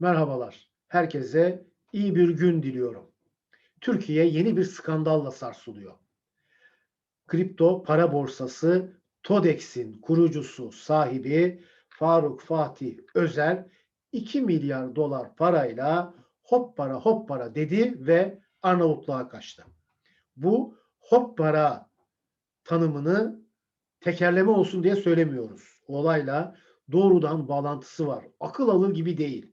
Merhabalar. Herkese iyi bir gün diliyorum. Türkiye yeni bir skandalla sarsılıyor. Kripto para borsası TODEX'in kurucusu sahibi Faruk Fatih Özer 2 milyar dolar parayla hop para hop para dedi ve Arnavutluğa kaçtı. Bu hop para tanımını tekerleme olsun diye söylemiyoruz. Olayla doğrudan bağlantısı var. Akıl alır gibi değil.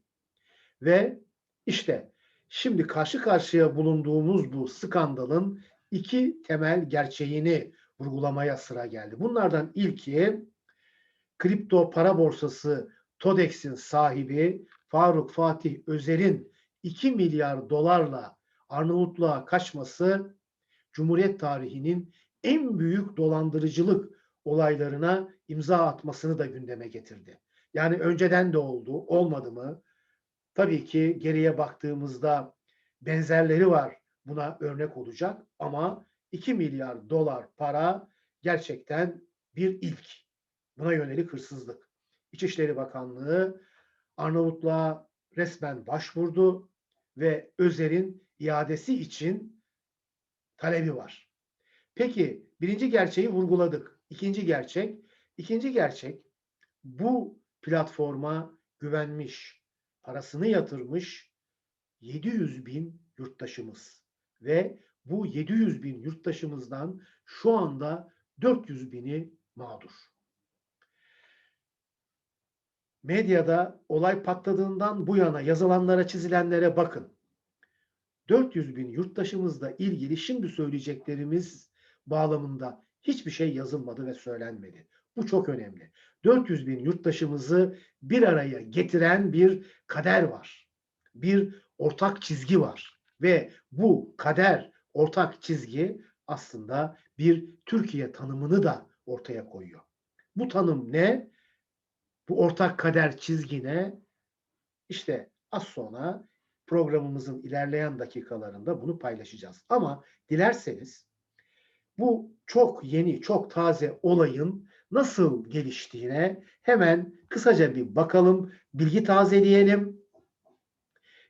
Ve işte şimdi karşı karşıya bulunduğumuz bu skandalın iki temel gerçeğini vurgulamaya sıra geldi. Bunlardan ilki kripto para borsası TODEX'in sahibi Faruk Fatih Özer'in 2 milyar dolarla Arnavutluğa kaçması Cumhuriyet tarihinin en büyük dolandırıcılık olaylarına imza atmasını da gündeme getirdi. Yani önceden de oldu, olmadı mı? Tabii ki geriye baktığımızda benzerleri var buna örnek olacak ama 2 milyar dolar para gerçekten bir ilk. Buna yönelik hırsızlık. İçişleri Bakanlığı Arnavutluğa resmen başvurdu ve Özer'in iadesi için talebi var. Peki birinci gerçeği vurguladık. İkinci gerçek, ikinci gerçek bu platforma güvenmiş, parasını yatırmış 700 bin yurttaşımız ve bu 700 bin yurttaşımızdan şu anda 400 bini mağdur. Medyada olay patladığından bu yana yazılanlara çizilenlere bakın. 400 bin yurttaşımızla ilgili şimdi söyleyeceklerimiz bağlamında hiçbir şey yazılmadı ve söylenmedi. Bu çok önemli. 400 bin yurttaşımızı bir araya getiren bir kader var. Bir ortak çizgi var. Ve bu kader, ortak çizgi aslında bir Türkiye tanımını da ortaya koyuyor. Bu tanım ne? Bu ortak kader çizgi ne? İşte az sonra programımızın ilerleyen dakikalarında bunu paylaşacağız. Ama dilerseniz bu çok yeni, çok taze olayın nasıl geliştiğine hemen kısaca bir bakalım, bilgi tazeleyelim.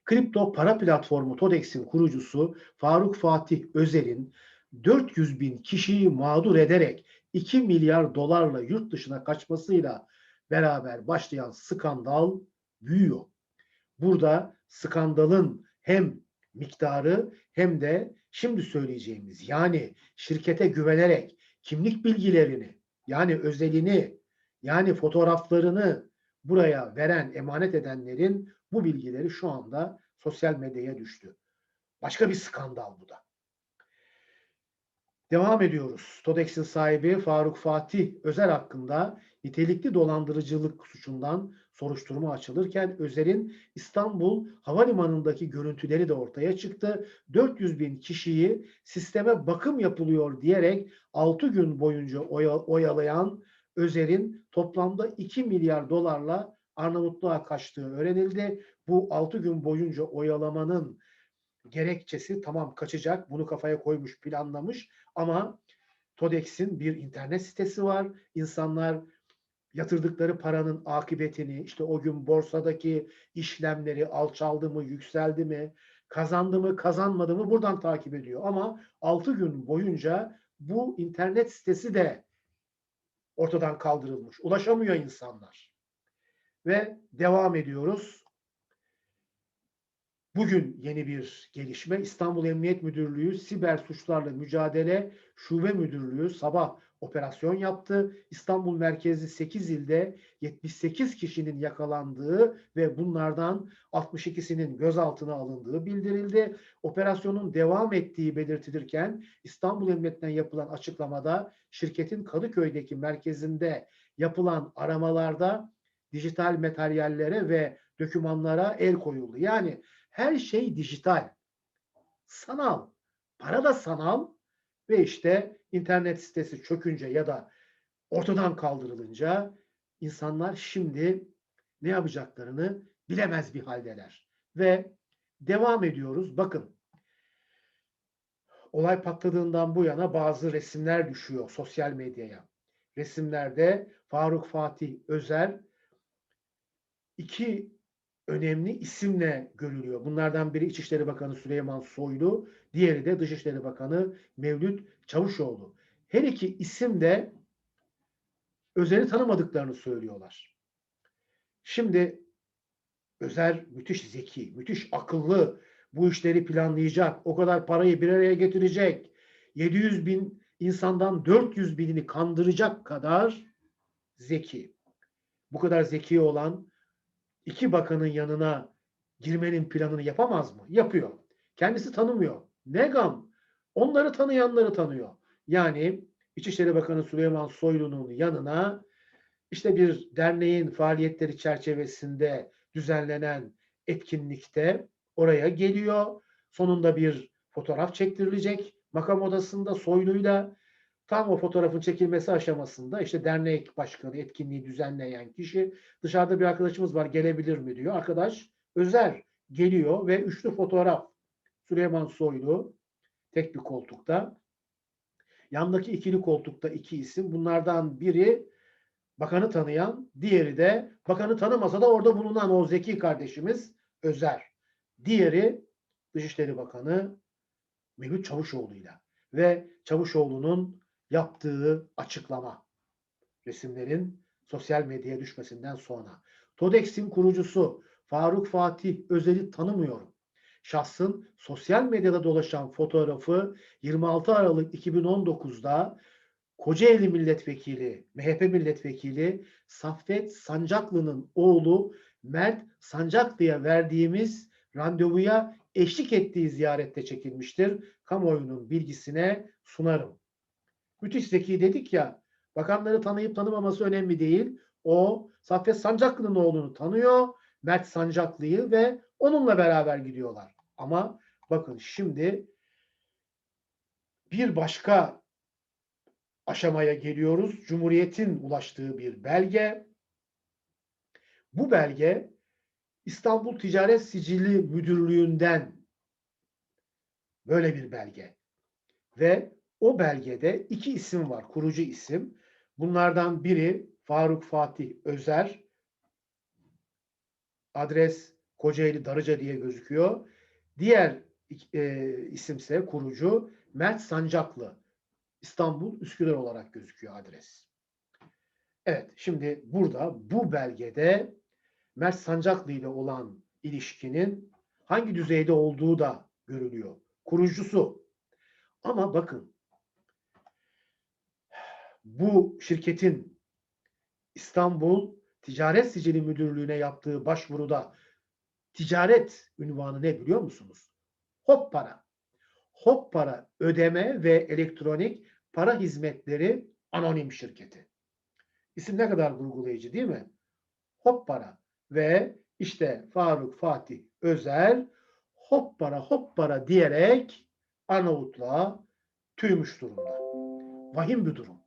Kripto para platformu TODEX'in kurucusu Faruk Fatih Özer'in 400 bin kişiyi mağdur ederek 2 milyar dolarla yurt dışına kaçmasıyla beraber başlayan skandal büyüyor. Burada skandalın hem miktarı hem de şimdi söyleyeceğimiz yani şirkete güvenerek kimlik bilgilerini yani özelini yani fotoğraflarını buraya veren, emanet edenlerin bu bilgileri şu anda sosyal medyaya düştü. Başka bir skandal bu da. Devam ediyoruz. TODEX'in sahibi Faruk Fatih Özer hakkında nitelikli dolandırıcılık suçundan soruşturma açılırken Özer'in İstanbul Havalimanı'ndaki görüntüleri de ortaya çıktı. 400 bin kişiyi sisteme bakım yapılıyor diyerek 6 gün boyunca oyalayan Özer'in toplamda 2 milyar dolarla Arnavutluğa kaçtığı öğrenildi. Bu 6 gün boyunca oyalamanın gerekçesi tamam kaçacak bunu kafaya koymuş planlamış ama TODEX'in bir internet sitesi var. İnsanlar yatırdıkları paranın akıbetini işte o gün borsadaki işlemleri alçaldı mı yükseldi mi kazandı mı kazanmadı mı buradan takip ediyor. Ama 6 gün boyunca bu internet sitesi de ortadan kaldırılmış. Ulaşamıyor insanlar. Ve devam ediyoruz. Bugün yeni bir gelişme. İstanbul Emniyet Müdürlüğü Siber Suçlarla Mücadele Şube Müdürlüğü sabah operasyon yaptı. İstanbul merkezli 8 ilde 78 kişinin yakalandığı ve bunlardan 62'sinin gözaltına alındığı bildirildi. Operasyonun devam ettiği belirtilirken İstanbul Emniyetinden yapılan açıklamada şirketin Kadıköy'deki merkezinde yapılan aramalarda dijital materyallere ve dokümanlara el koyuldu. Yani her şey dijital, sanal, para da sanal ve işte internet sitesi çökünce ya da ortadan kaldırılınca insanlar şimdi ne yapacaklarını bilemez bir haldeler. Ve devam ediyoruz. Bakın olay patladığından bu yana bazı resimler düşüyor sosyal medyaya. Resimlerde Faruk Fatih Özer iki önemli isimle görülüyor. Bunlardan biri İçişleri Bakanı Süleyman Soylu, diğeri de Dışişleri Bakanı Mevlüt Çavuşoğlu. Her iki isim de Özer'i tanımadıklarını söylüyorlar. Şimdi Özer müthiş zeki, müthiş akıllı, bu işleri planlayacak, o kadar parayı bir araya getirecek, 700 bin insandan 400 binini kandıracak kadar zeki. Bu kadar zeki olan iki bakanın yanına girmenin planını yapamaz mı? Yapıyor. Kendisi tanımıyor. Ne gam? Onları tanıyanları tanıyor. Yani İçişleri Bakanı Süleyman Soylu'nun yanına işte bir derneğin faaliyetleri çerçevesinde düzenlenen etkinlikte oraya geliyor. Sonunda bir fotoğraf çektirilecek makam odasında Soylu'yla tam o fotoğrafın çekilmesi aşamasında işte dernek başkanı etkinliği düzenleyen kişi dışarıda bir arkadaşımız var gelebilir mi diyor. Arkadaş Özer geliyor ve üçlü fotoğraf Süleyman Soylu tek bir koltukta. Yandaki ikili koltukta iki isim. Bunlardan biri bakanı tanıyan, diğeri de bakanı tanımasa da orada bulunan o zeki kardeşimiz Özer. Diğeri Dışişleri Bakanı Mevlüt Çavuşoğlu'yla ve Çavuşoğlu'nun yaptığı açıklama resimlerin sosyal medyaya düşmesinden sonra. TODEX'in kurucusu Faruk Fatih Özel'i tanımıyorum. Şahsın sosyal medyada dolaşan fotoğrafı 26 Aralık 2019'da Kocaeli Milletvekili, MHP Milletvekili Saffet Sancaklı'nın oğlu Mert Sancaklı'ya verdiğimiz randevuya eşlik ettiği ziyarette çekilmiştir. Kamuoyunun bilgisine sunarım. Müthiş zeki dedik ya, bakanları tanıyıp tanımaması önemli değil. O Saffet Sancaklı'nın oğlunu tanıyor, Mert Sancaklı'yı ve onunla beraber gidiyorlar. Ama bakın şimdi bir başka aşamaya geliyoruz. Cumhuriyet'in ulaştığı bir belge. Bu belge İstanbul Ticaret Sicili Müdürlüğü'nden böyle bir belge. Ve o belgede iki isim var, kurucu isim. Bunlardan biri Faruk Fatih Özer. Adres Kocaeli Darıca diye gözüküyor. Diğer e, isimse kurucu Mert Sancaklı. İstanbul Üsküdar olarak gözüküyor adres. Evet, şimdi burada bu belgede Mert Sancaklı ile olan ilişkinin hangi düzeyde olduğu da görülüyor. Kurucusu. Ama bakın bu şirketin İstanbul Ticaret Sicili Müdürlüğü'ne yaptığı başvuruda ticaret ünvanı ne biliyor musunuz? Hop para. Hop para ödeme ve elektronik para hizmetleri anonim şirketi. İsim ne kadar vurgulayıcı değil mi? Hop para ve işte Faruk Fatih Özel hop para hop para diyerek Arnavutluğa tüymüş durumda. Vahim bir durum.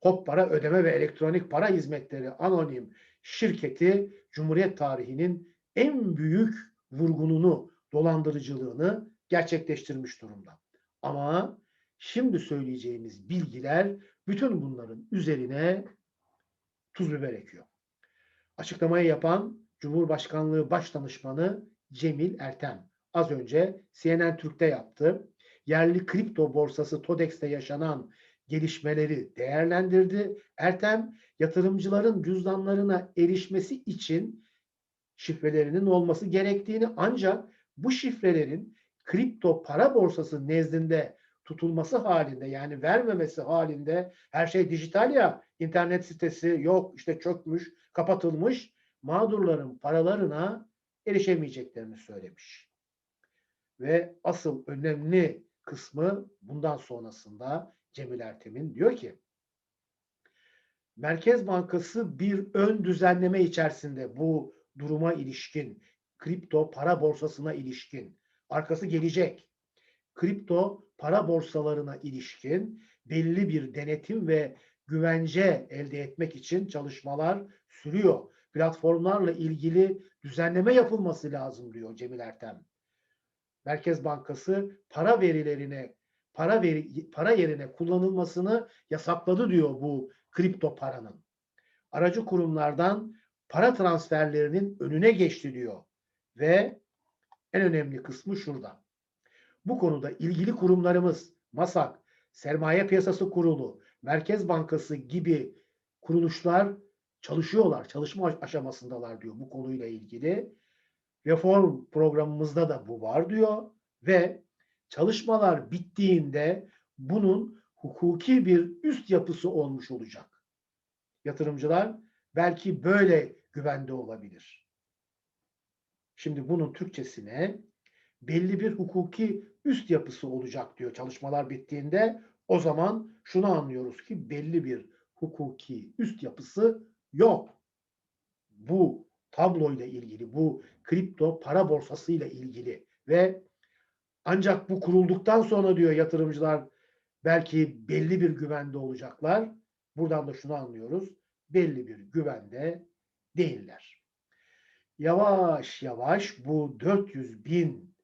Hop para ödeme ve elektronik para hizmetleri anonim şirketi Cumhuriyet tarihinin en büyük vurgununu, dolandırıcılığını gerçekleştirmiş durumda. Ama şimdi söyleyeceğimiz bilgiler bütün bunların üzerine tuz biber ekiyor. Açıklamayı yapan Cumhurbaşkanlığı Başdanışmanı Cemil Ertem. Az önce CNN Türk'te yaptı. Yerli kripto borsası TODEX'te yaşanan gelişmeleri değerlendirdi. Ertem yatırımcıların cüzdanlarına erişmesi için şifrelerinin olması gerektiğini ancak bu şifrelerin kripto para borsası nezdinde tutulması halinde yani vermemesi halinde her şey dijital ya internet sitesi yok işte çökmüş kapatılmış mağdurların paralarına erişemeyeceklerini söylemiş. Ve asıl önemli kısmı bundan sonrasında Cemil Ertem'in diyor ki Merkez Bankası bir ön düzenleme içerisinde bu duruma ilişkin, kripto para borsasına ilişkin, arkası gelecek. Kripto para borsalarına ilişkin belli bir denetim ve güvence elde etmek için çalışmalar sürüyor. Platformlarla ilgili düzenleme yapılması lazım diyor Cemil Ertem. Merkez Bankası para verilerine para veri, para yerine kullanılmasını yasakladı diyor bu kripto paranın. Aracı kurumlardan para transferlerinin önüne geçti diyor. Ve en önemli kısmı şurada. Bu konuda ilgili kurumlarımız, MASAK, Sermaye Piyasası Kurulu, Merkez Bankası gibi kuruluşlar çalışıyorlar, çalışma aşamasındalar diyor bu konuyla ilgili. Reform programımızda da bu var diyor ve çalışmalar bittiğinde bunun hukuki bir üst yapısı olmuş olacak. Yatırımcılar belki böyle güvende olabilir. Şimdi bunun Türkçesine belli bir hukuki üst yapısı olacak diyor çalışmalar bittiğinde. O zaman şunu anlıyoruz ki belli bir hukuki üst yapısı yok. Bu tabloyla ilgili, bu kripto para borsası ile ilgili ve ancak bu kurulduktan sonra diyor yatırımcılar belki belli bir güvende olacaklar. Buradan da şunu anlıyoruz. Belli bir güvende değiller. Yavaş yavaş bu 400 bin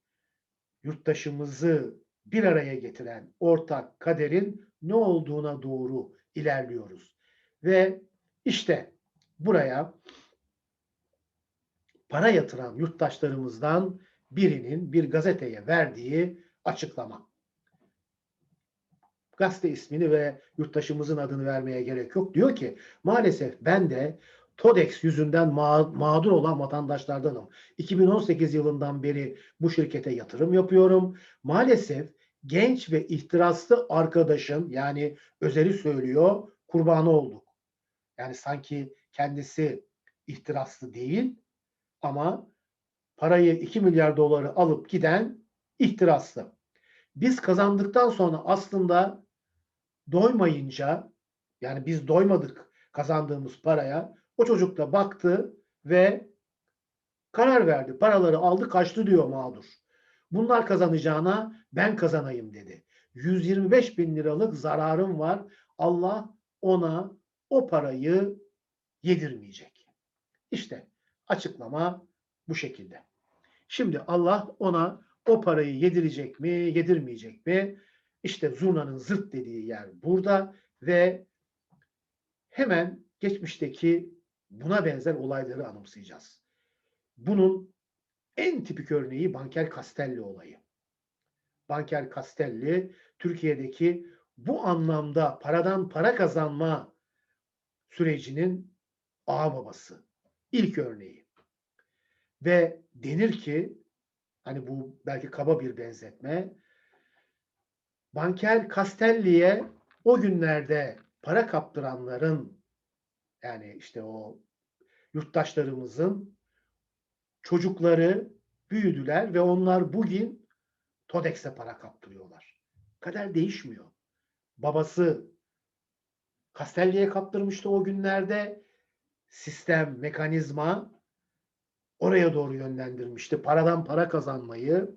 yurttaşımızı bir araya getiren ortak kaderin ne olduğuna doğru ilerliyoruz. Ve işte buraya para yatıran yurttaşlarımızdan birinin bir gazeteye verdiği açıklama. Gazete ismini ve yurttaşımızın adını vermeye gerek yok. Diyor ki maalesef ben de TODEX yüzünden ma mağdur olan vatandaşlardanım. 2018 yılından beri bu şirkete yatırım yapıyorum. Maalesef genç ve ihtiraslı arkadaşın yani Özer'i söylüyor kurbanı olduk. Yani sanki kendisi ihtiraslı değil ama parayı 2 milyar doları alıp giden ihtiraslı. Biz kazandıktan sonra aslında doymayınca yani biz doymadık kazandığımız paraya o çocuk da baktı ve karar verdi. Paraları aldı kaçtı diyor mağdur. Bunlar kazanacağına ben kazanayım dedi. 125 bin liralık zararım var. Allah ona o parayı yedirmeyecek. İşte açıklama bu şekilde. Şimdi Allah ona o parayı yedirecek mi, yedirmeyecek mi? İşte zurnanın zırt dediği yer burada ve hemen geçmişteki buna benzer olayları anımsayacağız. Bunun en tipik örneği Banker Castelli olayı. Banker Castelli Türkiye'deki bu anlamda paradan para kazanma sürecinin ağ babası. İlk örneği. Ve denir ki hani bu belki kaba bir benzetme Banker Castelli'ye o günlerde para kaptıranların yani işte o yurttaşlarımızın çocukları büyüdüler ve onlar bugün TODEX'e para kaptırıyorlar. Kader değişmiyor. Babası Castelli'ye kaptırmıştı o günlerde. Sistem, mekanizma oraya doğru yönlendirmişti. Paradan para kazanmayı,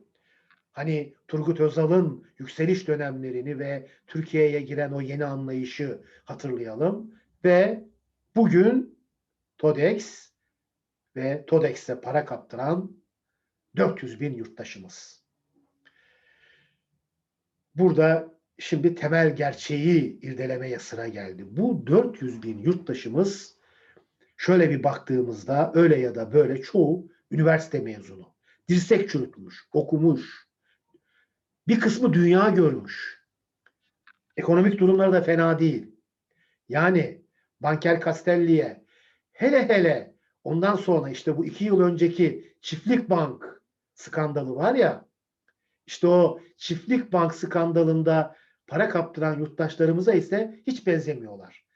hani Turgut Özal'ın yükseliş dönemlerini ve Türkiye'ye giren o yeni anlayışı hatırlayalım. Ve bugün TODEX ve TODEX'e para kaptıran 400 bin yurttaşımız. Burada şimdi temel gerçeği irdelemeye sıra geldi. Bu 400 bin yurttaşımız şöyle bir baktığımızda öyle ya da böyle çoğu üniversite mezunu. Dirsek çürütmüş, okumuş. Bir kısmı dünya görmüş. Ekonomik durumları da fena değil. Yani Banker Castelli'ye hele hele ondan sonra işte bu iki yıl önceki Çiftlik Bank skandalı var ya işte o Çiftlik Bank skandalında para kaptıran yurttaşlarımıza ise hiç benzemiyorlar.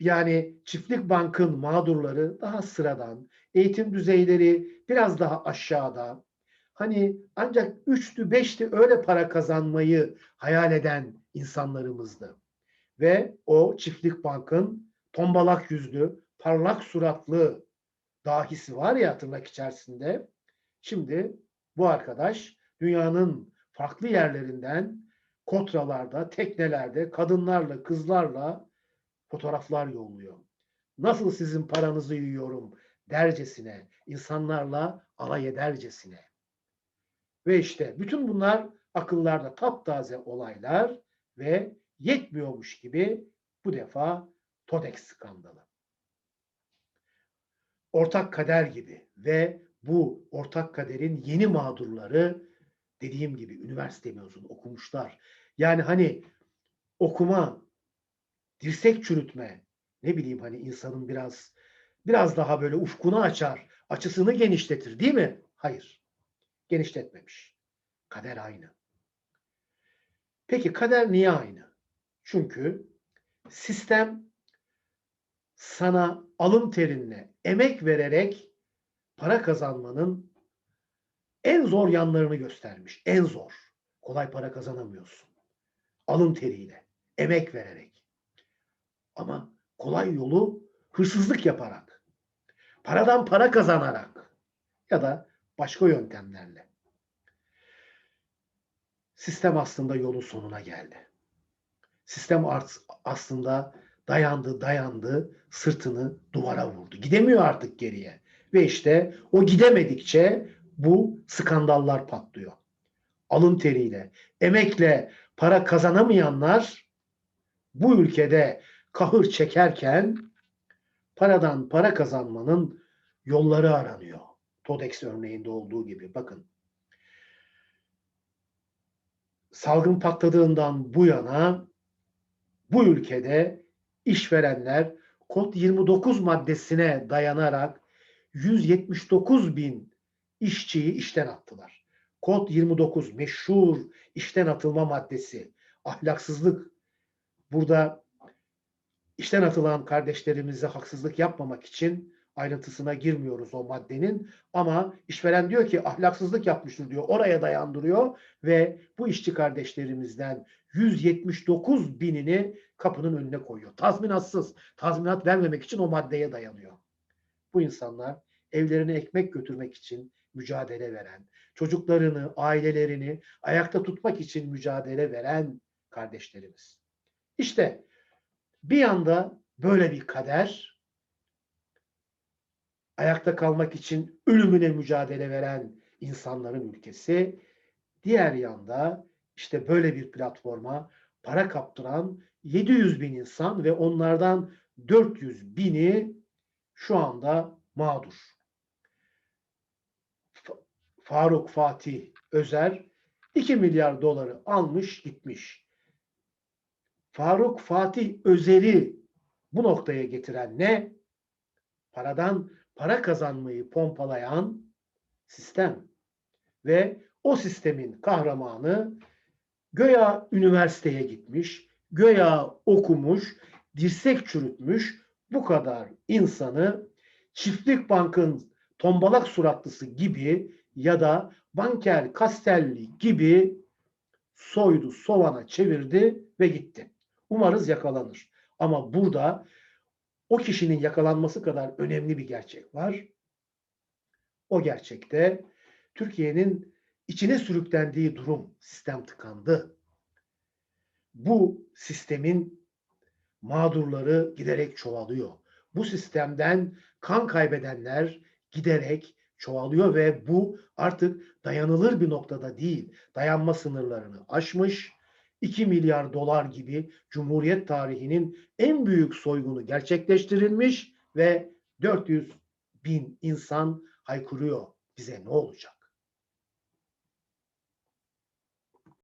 Yani Çiftlik Bank'ın mağdurları daha sıradan, eğitim düzeyleri biraz daha aşağıda. Hani ancak üçlü beşli öyle para kazanmayı hayal eden insanlarımızdı. Ve o Çiftlik Bank'ın tombalak yüzlü, parlak suratlı dahisi var ya tırnak içerisinde. Şimdi bu arkadaş dünyanın farklı yerlerinden kotralarda, teknelerde, kadınlarla, kızlarla fotoğraflar yolluyor. Nasıl sizin paranızı yiyorum dercesine, insanlarla alay edercesine. Ve işte bütün bunlar akıllarda taptaze olaylar ve yetmiyormuş gibi bu defa TODEX skandalı. ortak kader gibi ve bu ortak kaderin yeni mağdurları dediğim gibi üniversite mezunu okumuşlar. Yani hani okuma, dirsek çürütme, ne bileyim hani insanın biraz biraz daha böyle ufkunu açar, açısını genişletir değil mi? Hayır. Genişletmemiş. Kader aynı. Peki kader niye aynı? Çünkü sistem sana alın terinle, emek vererek para kazanmanın en zor yanlarını göstermiş. En zor. Kolay para kazanamıyorsun. Alın teriyle, emek vererek. Ama kolay yolu hırsızlık yaparak, paradan para kazanarak ya da başka yöntemlerle. Sistem aslında yolun sonuna geldi. Sistem aslında dayandı, dayandı, sırtını duvara vurdu. Gidemiyor artık geriye. Ve işte o gidemedikçe bu skandallar patlıyor. Alın teriyle, emekle para kazanamayanlar bu ülkede kahır çekerken paradan para kazanmanın yolları aranıyor. Todex örneğinde olduğu gibi bakın. Salgın patladığından bu yana bu ülkede işverenler kod 29 maddesine dayanarak 179 bin işçiyi işten attılar. Kod 29 meşhur işten atılma maddesi. Ahlaksızlık. Burada işten atılan kardeşlerimize haksızlık yapmamak için ayrıntısına girmiyoruz o maddenin ama işveren diyor ki ahlaksızlık yapmıştır diyor. Oraya dayandırıyor ve bu işçi kardeşlerimizden 179 binini kapının önüne koyuyor. Tazminatsız. Tazminat vermemek için o maddeye dayanıyor. Bu insanlar evlerine ekmek götürmek için mücadele veren, çocuklarını, ailelerini ayakta tutmak için mücadele veren kardeşlerimiz. İşte bir yanda böyle bir kader, ayakta kalmak için ölümüne mücadele veren insanların ülkesi, diğer yanda işte böyle bir platforma para kaptıran 700 bin insan ve onlardan 400 bini şu anda mağdur. Faruk Fatih Özer 2 milyar doları almış gitmiş. Faruk Fatih Özer'i bu noktaya getiren ne? Paradan para kazanmayı pompalayan sistem ve o sistemin kahramanı göya üniversiteye gitmiş, göya okumuş, dirsek çürütmüş bu kadar insanı Çiftlik Bank'ın tombalak suratlısı gibi ya da banker Castelli gibi soydu, sovana çevirdi ve gitti. Umarız yakalanır. Ama burada o kişinin yakalanması kadar önemli bir gerçek var. O gerçekte Türkiye'nin içine sürüklendiği durum sistem tıkandı. Bu sistemin mağdurları giderek çoğalıyor. Bu sistemden kan kaybedenler giderek çoğalıyor ve bu artık dayanılır bir noktada değil. Dayanma sınırlarını aşmış. 2 milyar dolar gibi Cumhuriyet tarihinin en büyük soygunu gerçekleştirilmiş ve 400 bin insan haykırıyor bize ne olacak?